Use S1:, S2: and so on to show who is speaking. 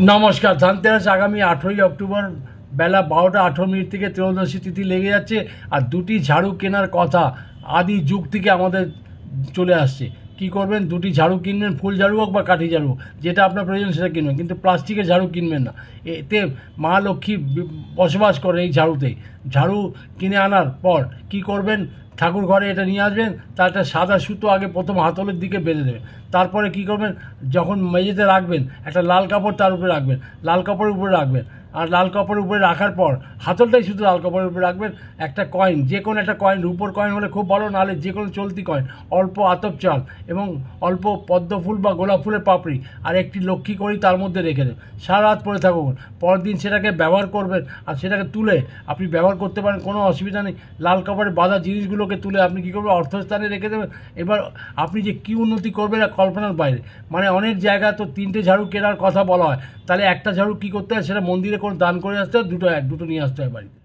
S1: নমস্কার ধনতেরাস আগামী আঠেরোই অক্টোবর বেলা বারোটা আঠেরো মিনিট থেকে ত্রয়োদশী তিথি লেগে যাচ্ছে আর দুটি ঝাড়ু কেনার কথা আদি যুগ থেকে আমাদের চলে আসছে। কি করবেন? দুটি ঝাড়ু কিনবেন, ফুল ঝাড়ু হোক বা কাঠি ঝাড়ু যেটা আপনার প্রয়োজন সেটা কিনবেন। কিন্তু প্লাস্টিকের ঝাড়ু কিনবেন না। এতে মা লক্ষ্মী বসবাস করে এই ঝাড়ুতে। ঝাড়ু কিনে আনার পর কি করবেন? ঠাকুর ঘরে এটা নিয়ে আসবেন তার একটা সাদা সুতো আগে প্রথম হাতলের দিকে বেঁধে দেবেন। তারপরে কি করবেন? যখন মেঝেতে রাখবেন, একটা লাল কাপড় তার উপরে রাখবেন। লাল কাপড়ের উপরে রাখবেন। আর লাল কাপড়ের উপরে রাখার পর, হাতলটাই শুধু লাল কাপড়ের উপরে রাখবেন, একটা কয়েন যে কোনো একটা কয়েন রুপোর কয়েন হলে খুব ভালো, নাহলে যে কোনো চলতি কয়েন অল্প আতপ চাল এবং অল্প পদ্ম ফুল বা গোলাপ ফুলের পাপড়ি আর একটি লক্ষ্মী করি তার মধ্যে রেখে দেবেন সারা রাত পরে থাকুন। পরের দিন সেটাকে ব্যবহার করবেন আর সেটাকে তুলে আপনি ব্যবহার করতে পারেন, কোনো অসুবিধা নেই। লাল কাপড়ে বাঁধা জিনিসগুলোকে তুলে আপনি কী করবেন? অর্থস্থানে রেখে দেবেন। এবার আপনি যে কী উন্নতি করবেন কল্পনার বাইরে। মানে অনেক জায়গা তো তিনটে ঝাড়ু কেনার কথা বলা হয়। তাহলে একটা ঝাড়ু কী করতে হয়? সেটা মন্দিরে কোনো দান করে আসতে হয় দুটো এক দুটো নিয়ে আসতে হয় বাড়িতে।